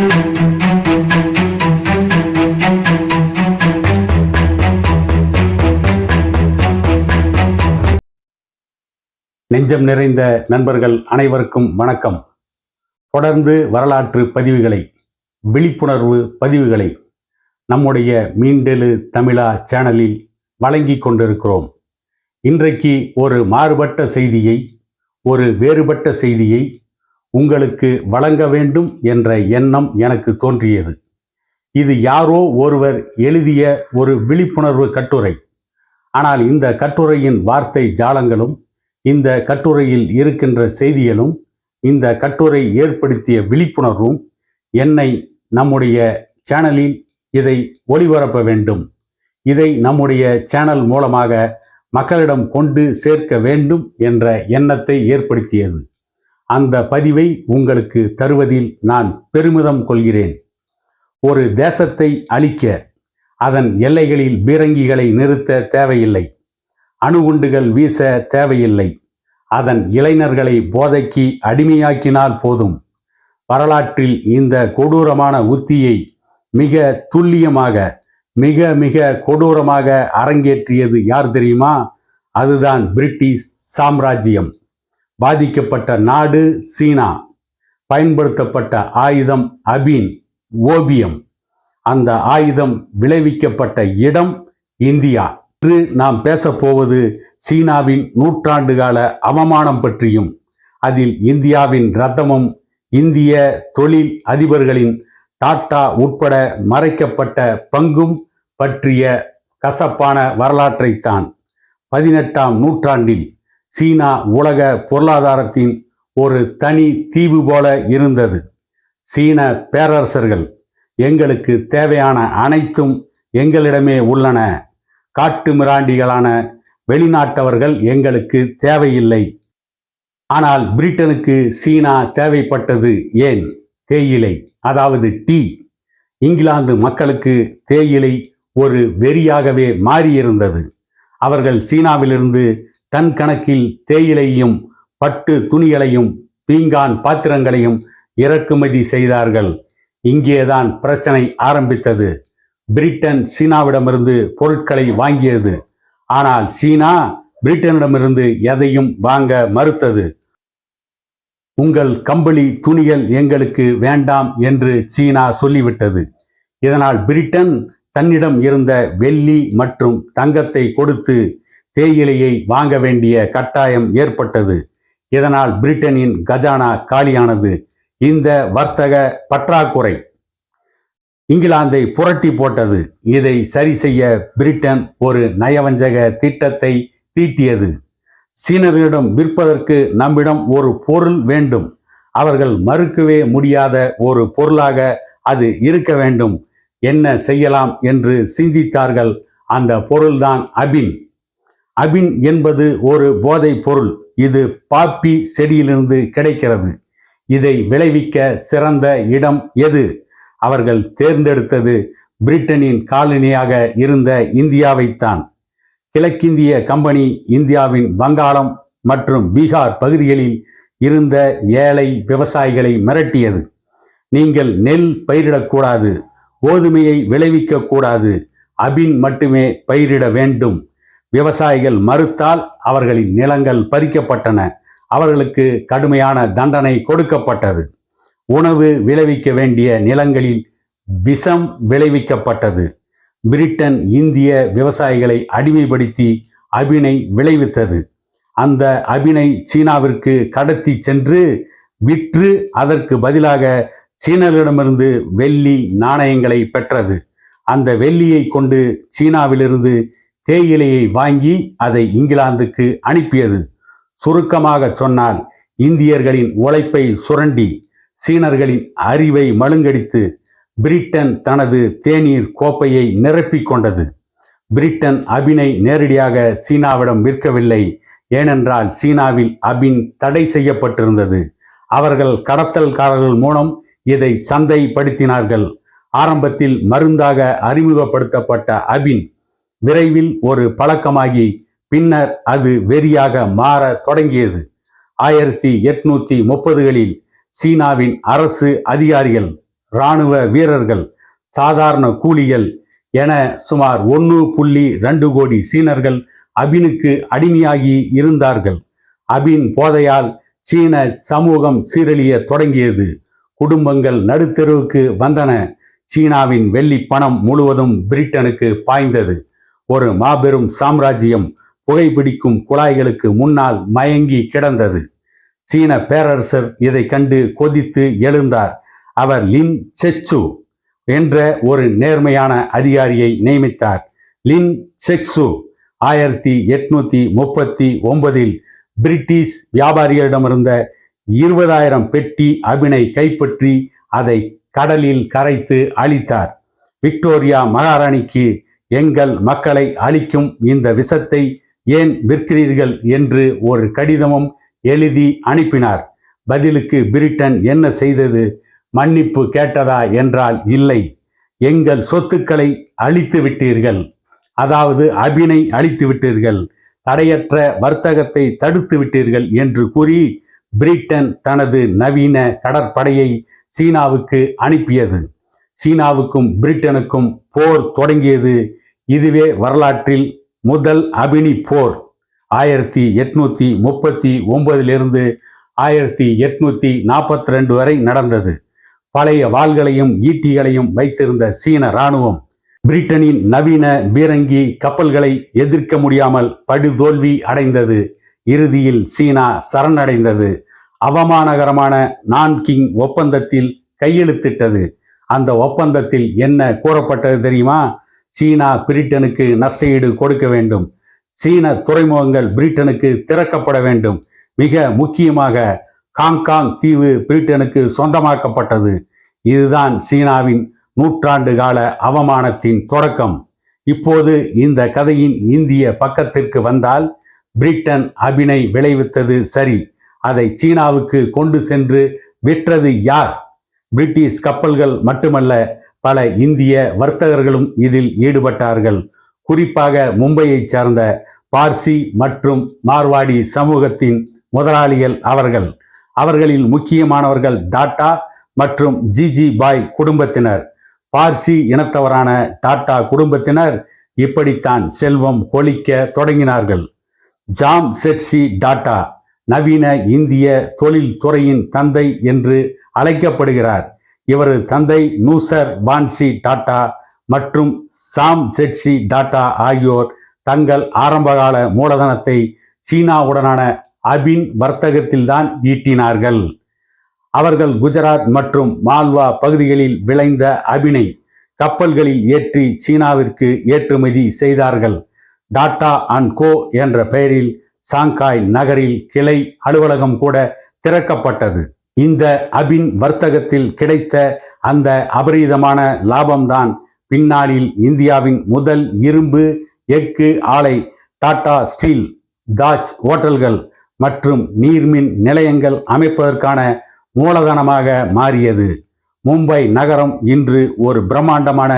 நெஞ்சம் நிறைந்த நண்பர்கள் அனைவருக்கும் வணக்கம். தொடர்ந்து வரலாற்று பதிவுகளை விழிப்புணர்வு பதிவுகளை நம்முடைய மீண்டெழு தமிழா சேனலில் வழங்கி கொண்டிருக்கிறோம். இன்றைக்கு ஒரு மாறுபட்ட செய்தியை ஒரு வேறுபட்ட செய்தியை உங்களுக்கு வழங்க வேண்டும் என்ற எண்ணம் எனக்கு தோன்றியது. இது யாரோ ஒருவர் எழுதிய ஒரு விழிப்புணர்வு கட்டுரை. ஆனால் இந்த கட்டுரையின் வார்த்தை ஜாலங்களும் இந்த கட்டுரையில் இருக்கின்ற செய்திகளும் இந்த கட்டுரை ஏற்படுத்திய விழிப்புணர்வும் என்னை நம்முடைய சேனலில் இதை ஒளிபரப்ப வேண்டும். இதை நம்முடைய சேனல் மூலமாக மக்களிடம் கொண்டு சேர்க்க வேண்டும் என்ற எண்ணத்தை ஏற்படுத்தியது. அந்த பதிவை உங்களுக்கு தருவதில் நான் பெருமிதம் கொள்கிறேன். ஒரு தேசத்தை அழிக்க அதன் எல்லைகளில் பீரங்கிகளை நிறுத்த தேவையில்லை. அணுகுண்டுகள் வீச தேவையில்லை. அதன் இளைஞர்களை போதைக்கு அடிமையாக்கினால் போதும். வரலாற்றில் இந்த கொடூரமான உத்தியை மிக துல்லியமாக மிக மிக கொடூரமாக அரங்கேற்றியது யார் தெரியுமா? அதுதான் பிரிட்டிஷ் சாம்ராஜ்யம். பாதிக்கப்பட்ட நாடு சீனா. பயன்படுத்தப்பட்ட ஆயுதம் அபின் ஓபியம். அந்த ஆயுதம் விளைவிக்கப்பட்ட இடம் இந்தியா. இன்று நாம் பேசப்போவது சீனாவின் நூற்றாண்டு கால அவமானம் பற்றியும் அதில் இந்தியாவின் ரத்தமும் இந்திய தொழில் அதிபர்களின் டாட்டா உட்பட மறைக்கப்பட்ட பங்கும் பற்றிய கசப்பான வரலாற்றைத்தான் பதினெட்டாம் நூற்றாண்டில் சீனா உலக பொருளாதாரத்தின் ஒரு தனி தீவு போல இருந்தது. சீன பேரரசர்கள் எங்களுக்கு தேவையான அனைத்தும் எங்களிடமே உள்ளன. காட்டு மிராண்டிகளான வெளிநாட்டவர்கள் எங்களுக்கு தேவையில்லை. ஆனால் பிரிட்டனுக்கு சீனா தேவைப்பட்டது ஏன்? தேயிலை அதாவது டீ. இங்கிலாந்து மக்களுக்கு தேயிலை ஒரு வெறியாகவே மாறியிருந்தது. அவர்கள் சீனாவிலிருந்து டன் கணக்கில் தேயிலையும் பட்டு துணிகளையும் பீங்கான் பாத்திரங்களையும் இறக்குமதி செய்தார்கள். இங்கேதான் பிரச்சனை ஆரம்பித்தது. பிரிட்டன் சீனாவிடமிருந்து பொருட்களை வாங்கியது. ஆனால் சீனா பிரிட்டனிடமிருந்து எதையும் வாங்க மறுத்தது. உங்கள் கம்பளி துணிகள் எங்களுக்கு வேண்டாம் என்று சீனா சொல்லிவிட்டது. இதனால் பிரிட்டன் தன்னிடம் இருந்த வெள்ளி மற்றும் தங்கத்தை கொடுத்து தேயிலையை வாங்க வேண்டிய கட்டாயம் ஏற்பட்டது. இதனால் பிரிட்டனின் கஜானா காலியானது. இந்த வர்த்தக பற்றாக்குறை. இங்கிலாந்தை புரட்டி போட்டது. இதை சரி செய்ய பிரிட்டன் ஒரு நயவஞ்சக திட்டத்தை தீட்டியது. சீனர்களிடம் விற்பதற்கு நம்மிடம் ஒரு பொருள் வேண்டும். அவர்கள் மறுக்கவே முடியாத ஒரு பொருளாக அது இருக்க வேண்டும். என்ன செய்யலாம் என்று சிந்தித்தார்கள். அந்த பொருள்தான் அபின். அபின் என்பது ஒரு போதைப் பொருள் இது பாப்பி செடியிலிருந்து கிடைக்கிறது. இதை விளைவிக்க சிறந்த இடம் எது? அவர்கள் தேர்ந்தெடுத்தது பிரிட்டனின் காலனியாக இருந்த இந்தியாவைத்தான். கிழக்கிந்திய கம்பெனி இந்தியாவின் வங்காளம் மற்றும் பீகார் பகுதிகளில் இருந்த ஏழை விவசாயிகளை மிரட்டியது. நீங்கள் நெல் பயிரிடக்கூடாது கோதுமையை விளைவிக்கக்கூடாது அபின் மட்டுமே பயிரிட வேண்டும். விவசாயிகள் மறுத்தால் அவர்களின் நிலங்கள் பறிக்கப்பட்டன. அவர்களுக்கு கடுமையான தண்டனை கொடுக்கப்பட்டது. உணவு விளைவிக்க வேண்டிய நிலங்களில் விஷம் விளைவிக்கப்பட்டது. பிரிட்டன் இந்திய விவசாயிகளை அடிமைப்படுத்தி அபினை விளைவித்தது. அந்த அபினை சீனாவிற்கு கடத்தி சென்று விற்று அதற்கு பதிலாக சீனர்களிடமிருந்து வெள்ளி நாணயங்களை பெற்றது. அந்த வெள்ளியை கொண்டு சீனாவிலிருந்து தேயிலையை வாங்கி அதை இங்கிலாந்துக்கு அனுப்பியது. சுருக்கமாக சொன்னால் இந்தியர்களின் உழைப்பை சுரண்டி சீனர்களின் அறிவை மழுங்கடித்து பிரிட்டன் தனது தேநீர் கோப்பையை நிரப்பிக் கொண்டது. பிரிட்டன் அபினை நேரடியாக சீனாவிடம் விற்கவில்லை. ஏனென்றால் சீனாவில் அபின் தடை செய்யப்பட்டிருந்தது. அவர்கள் கடத்தல்காரர்கள் மூலம் இதை சந்தைப்படுத்தினார்கள். ஆரம்பத்தில் மருந்தாக அறிமுகப்படுத்தப்பட்ட அபின் விரைவில் ஒரு பழக்கமாகி பின்னர் அது வெறியாக மாற தொடங்கியது. ஆயிரத்தி எட்நூத்தி முப்பதுகளில் சீனாவின் அரசு அதிகாரிகள் இராணுவ வீரர்கள் சாதாரண கூலிகள் என சுமார் ஒன்று புள்ளி ரெண்டு கோடி சீனர்கள் அபினுக்கு அடிமையாகி இருந்தார்கள். அபின் போதையால் சீன சமூகம் சீரழிய தொடங்கியது. குடும்பங்கள் நடுத்தெருவுக்கு வந்தன. சீனாவின் வெள்ளி பணம் முழுவதும் பிரிட்டனுக்கு பாய்ந்தது. ஒரு மாபெரும் சாம்ராஜ்யம் புகைப்பிடிக்கும் குழாய்களுக்கு முன்னால் மயங்கி கிடந்தது. சீன பேரரசர் இதை கண்டு கொதித்து எழுந்தார். அவர் லின் செச்சு என்ற ஒரு நேர்மையான அதிகாரியை நியமித்தார். லின் செக்சு ஆயிரத்தி எட்நூத்தி முப்பத்தி ஒன்பதில் பிரிட்டிஷ் வியாபாரிகளிடமிருந்த இருபதாயிரம் பெட்டி அபினை கைப்பற்றி அதை கடலில் கரைத்து அழித்தார். விக்டோரியா மகாராணிக்கு எங்கள் மக்களை அழிக்கும் இந்த விஷத்தை ஏன் விற்கிறீர்கள் என்று ஒரு கடிதமும் எழுதி அனுப்பினார். பதிலுக்கு பிரிட்டன் என்ன செய்தது? மன்னிப்பு கேட்டதா என்றால் இல்லை. எங்கள் சொத்துக்களை அழித்து விட்டீர்கள். அதாவது அபினை அழித்து விட்டீர்கள். தடையற்ற வர்த்தகத்தை தடுத்து விட்டீர்கள் என்று கூறி பிரிட்டன் தனது நவீன கடற்படையை சீனாவுக்கு அனுப்பியது. சீனாவுக்கும் பிரிட்டனுக்கும் போர் தொடங்கியது. இதுவே வரலாற்றில் முதல் அபினி போர். ஆயிரத்தி எட்நூத்தி முப்பத்தி ஒன்பதிலிருந்து ஆயிரத்தி எட்நூத்தி நாற்பத்தி ரெண்டு வரை நடந்தது. பழைய வாள்களையும் ஈட்டிகளையும் வைத்திருந்த சீன இராணுவம் பிரிட்டனின் நவீன பீரங்கி கப்பல்களை எதிர்க்க முடியாமல் படுதோல்வி அடைந்தது. இறுதியில் சீனா சரணடைந்தது. அவமானகரமான நான்கிங் ஒப்பந்தத்தில் கையெழுத்திட்டது. அந்த ஒப்பந்தத்தில் என்ன கூறப்பட்டது தெரியுமா? சீனா பிரிட்டனுக்கு நஷ்டஈடு கொடுக்க வேண்டும். சீன துறைமுகங்கள் பிரிட்டனுக்கு திறக்கப்பட வேண்டும். மிக முக்கியமாக ஹாங்காங் தீவு பிரிட்டனுக்கு சொந்தமாக்கப்பட்டது. இதுதான் சீனாவின் நூற்றாண்டு கால அவமானத்தின் தொடக்கம். இப்போது இந்த கதையின் இந்திய பக்கத்திற்கு வந்தால் பிரிட்டன் அபினை விளைவித்தது சரி. அதை சீனாவுக்கு கொண்டு சென்று விற்றது யார்? பிரிட்டிஷ் கப்பல்கள் மட்டுமல்ல பல இந்திய வர்த்தகர்களும் இதில் ஈடுபட்டார்கள். குறிப்பாக மும்பையைச் சார்ந்த பார்சி மற்றும் மார்வாடி சமூகத்தின் முதலாளிகள் அவர்கள். அவர்களில் முக்கியமானவர்கள் டாட்டா மற்றும் ஜிஜி பாய் குடும்பத்தினர். பார்சி இனத்தவரான டாட்டா குடும்பத்தினர் இப்படித்தான் செல்வம் கொளிக்க தொடங்கினார்கள். ஜாம் செட்சி டாட்டா நவீன இந்திய தொழில் துறையின் தந்தை என்று அழைக்கப்படுகிறார். இவரது தந்தை நூசர் பான்சி டாட்டா மற்றும் சாம் செட்சி டாட்டா ஆகியோர் தங்கள் ஆரம்பகால மூலதனத்தை சீனாவுடனான அபின் வர்த்தகத்தில்தான் ஈட்டினார்கள். அவர்கள் குஜராத் மற்றும் மால்வா பகுதிகளில் விளைந்த அபினை கப்பல்களில் ஏற்றி சீனாவிற்கு ஏற்றுமதி செய்தார்கள். டாட்டா அண்ட் கோ என்ற பெயரில் சாங்காய் நகரில் கிளை அலுவலகம் கூட திறக்கப்பட்டது. இந்த அபின் வர்த்தகத்தில் கிடைத்த அந்த அபரீதமான லாபம்தான் பின்னாளில் இந்தியாவின் முதல் இரும்பு எஃகு ஆலை டாடா ஸ்டீல் டாச் ஹோட்டல்கள் மற்றும் நீர்மின் நிலையங்கள் அமைப்பதற்கான மூலதனமாக மாறியது. மும்பை நகரம் இன்று ஒரு பிரம்மாண்டமான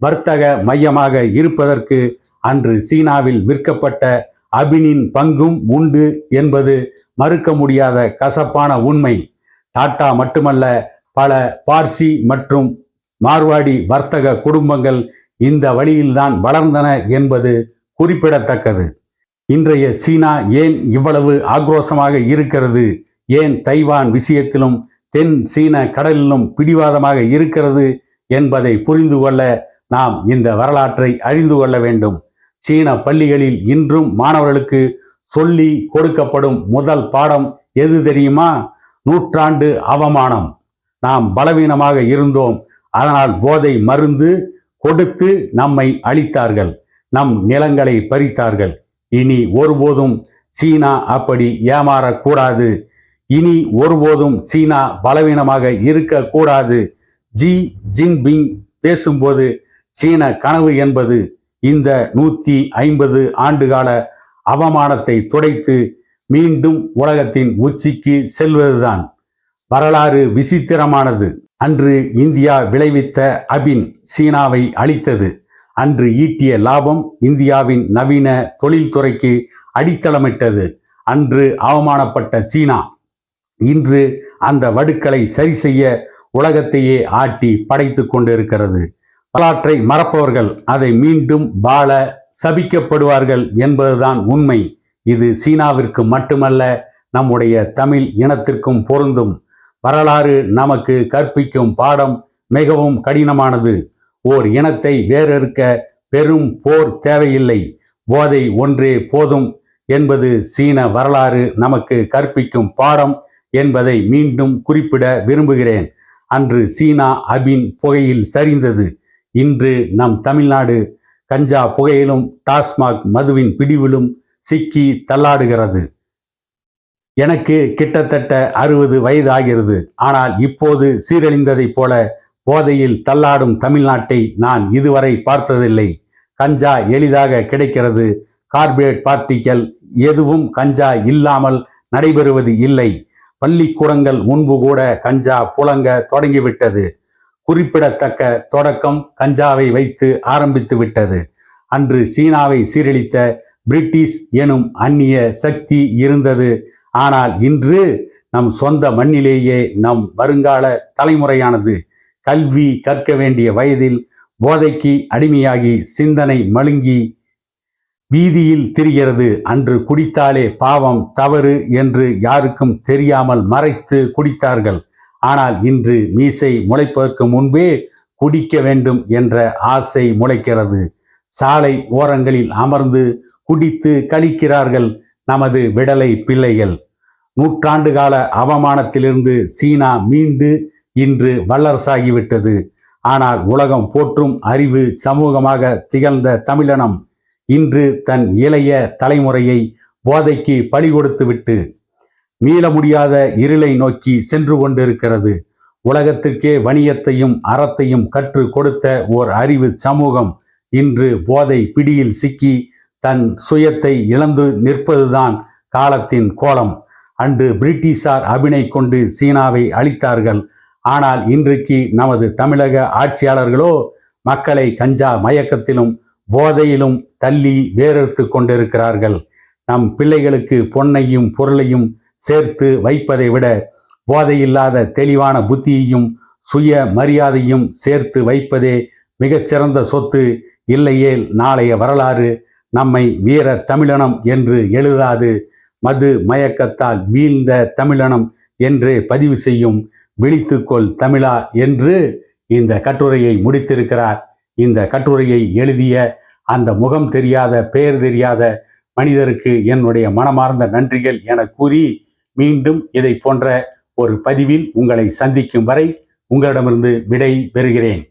வர்த்தக மையமாக இருப்பதற்கு அன்று சீனாவில் விற்கப்பட்ட அபினின் பங்கும் உண்டு என்பது மறுக்க முடியாத கசப்பான உண்மை. டாட்டா மட்டுமல்ல பல பார்சி மற்றும் மார்வாடி வர்த்தக குடும்பங்கள் இந்த வழியில்தான் வளர்ந்தன என்பது குறிப்பிடத்தக்கது. இன்றைய சீனா ஏன் இவ்வளவு ஆக்ரோஷமாக இருக்கிறது? ஏன் தைவான் விஷயத்திலும் தென் சீன கடலிலும் பிடிவாதமாக இருக்கிறது என்பதை புரிந்து கொள்ள நாம் இந்த வரலாற்றை அறிந்து கொள்ள வேண்டும். சீன பள்ளிகளில் இன்றும் மாணவர்களுக்கு சொல்லி கொடுக்கப்படும் முதல் பாடம் எது தெரியுமா? நூற்றாண்டு அவமானம். நாம் பலவீனமாக இருந்தோம். அதனால் போதை மருந்து கொடுத்து நம்மை அழித்தார்கள். நம் நிலங்களை பறித்தார்கள். இனி ஒருபோதும் சீனா அப்படி ஏமாறக்கூடாது. இனி ஒருபோதும் சீனா பலவீனமாக இருக்கக்கூடாது. ஜி ஜின்பிங் பேசும்போது சீன கனவு என்பது இந்த நூற்றி ஐம்பது ஆண்டுகால அவமானத்தை துடைத்து மீண்டும் உலகத்தின் உச்சிக்கு செல்வதுதான். வரலாறு விசித்திரமானது. அன்று இந்தியா விளைவித்த அபின் சீனாவை அழித்தது. அன்று ஈட்டிய லாபம் இந்தியாவின் நவீன தொழில்துறைக்கு அடித்தளமிட்டது. அன்று அவமானப்பட்ட சீனா. இன்று அந்த வடுக்களை சரி செய்ய உலகத்தையே ஆட்டி படைத்து கொண்டிருக்கிறது. வரலாற்றை மறப்பவர்கள் அதை மீண்டும் வாழ சபிக்கப்படுவார்கள் என்பதுதான் உண்மை. இது சீனாவிற்கு மட்டுமல்ல நம்முடைய தமிழ் இனத்திற்கும் பொருந்தும். வரலாறு நமக்கு கற்பிக்கும் பாடம் மிகவும் கடினமானது. ஓர் இனத்தை வேறறுக்க பெரும் போர் தேவையில்லை. போதை ஒன்றே போதும் என்பது சீன வரலாறு நமக்கு கற்பிக்கும் பாடம் என்பதை மீண்டும் குறிப்பிட விரும்புகிறேன். அன்று சீனா அபின் புகையில் சரிந்தது. இன்று நம் தமிழ்நாடு கஞ்சா புகையிலும் டாஸ்மாக் மதுவின் பிடிவிலும் சிக்கி தள்ளாடுகிறது. எனக்கு கிட்டத்தட்ட அறுபது வயது ஆகிறது ஆனால் இப்போது சீரழிந்ததைப் போல போதையில் தள்ளாடும் தமிழ்நாட்டை நான் இதுவரை பார்த்ததில்லை. கஞ்சா எளிதாக கிடைக்கிறது. கார்பரேட் பார்ட்டிகள் எதுவும் கஞ்சா இல்லாமல் நடைபெறுவது இல்லை. பள்ளிக்கூடங்கள் முன்பு கூட கஞ்சா புழங்க தொடங்கிவிட்டது. குறிப்பிடத்தக்க தொடக்கம் கஞ்சாவை வைத்து ஆரம்பித்து விட்டது அன்று சீனாவை சீரழித்த பிரிட்டிஷ் எனும் அந்நிய சக்தி இருந்தது. ஆனால் இன்று நம் சொந்த மண்ணிலேயே நம் வருங்கால தலைமுறையானது கல்வி கற்க வேண்டிய வயதில் போதைக்கு அடிமையாகி சிந்தனை மழுங்கி வீதியில் திரிகிறது. அன்று குடித்தாலே பாவம் தவறு என்று யாருக்கும் தெரியாமல் மறைத்து குடித்தார்கள். ஆனால் இன்று மீசை முளைப்பதற்கு முன்பே குடிக்க வேண்டும் என்ற ஆசை முளைக்கிறது. சாலை ஓரங்களில் அமர்ந்து குடித்து கழிக்கிறார்கள் நமது விடலை பிள்ளைகள். நூற்றாண்டு கால அவமானத்திலிருந்து சீனா மீண்டு இன்று வல்லரசாகிவிட்டது. ஆனால் உலகம் போற்றும் அறிவு சமூகமாக திகழ்ந்த தமிழனம் இன்று தன் இளைய தலைமுறையை போதைக்கு பழி கொடுத்துவிட்டு மீள முடியாத இருளை நோக்கி சென்று கொண்டிருக்கிறது. உலகத்திற்கே வணிகத்தையும் அறத்தையும் கற்றுக் கொடுத்த ஓர் அறிவு சமூகம் இன்று போதை பிடியில் சிக்கி தன் சுயத்தை இழந்து நிற்பதுதான் காலத்தின் கோலம். அன்று பிரிட்டிஷார் அபினை கொண்டு சீனாவை அழித்தார்கள். ஆனால் இன்றைக்கு நமது தமிழக ஆட்சியாளர்களோ மக்களை கஞ்சா மயக்கத்திலும் போதையிலும் தள்ளி வேறெடுத்து கொண்டிருக்கிறார்கள். நம் பிள்ளைகளுக்கு பொன்னையும் பொருளையும் சேர்த்து வைப்பதை விட போதையில்லாத தெளிவான புத்தியையும் சுய மரியாதையும் சேர்த்து வைப்பதே மிகச்சிறந்த சொத்து இல்லையேல் நாளைய வரலாறு நம்மை வீர தமிழனம் என்று எழுதாது. மது மயக்கத்தால் வீழ்ந்த தமிழனம் என்று பதிவு செய்யும் விழித்துக்கொள் தமிழா என்று இந்த கட்டுரையை முடித்திருக்கிறார். இந்த கட்டுரையை எழுதிய அந்த முகம் தெரியாத பெயர் தெரியாத மனிதருக்கு என்னுடைய மனமார்ந்த நன்றிகள் என கூறி மீண்டும் இதை போன்ற ஒரு பதிவில் உங்களை சந்திக்கும் வரை உங்களிடமிருந்து விடை பெறுகிறேன்.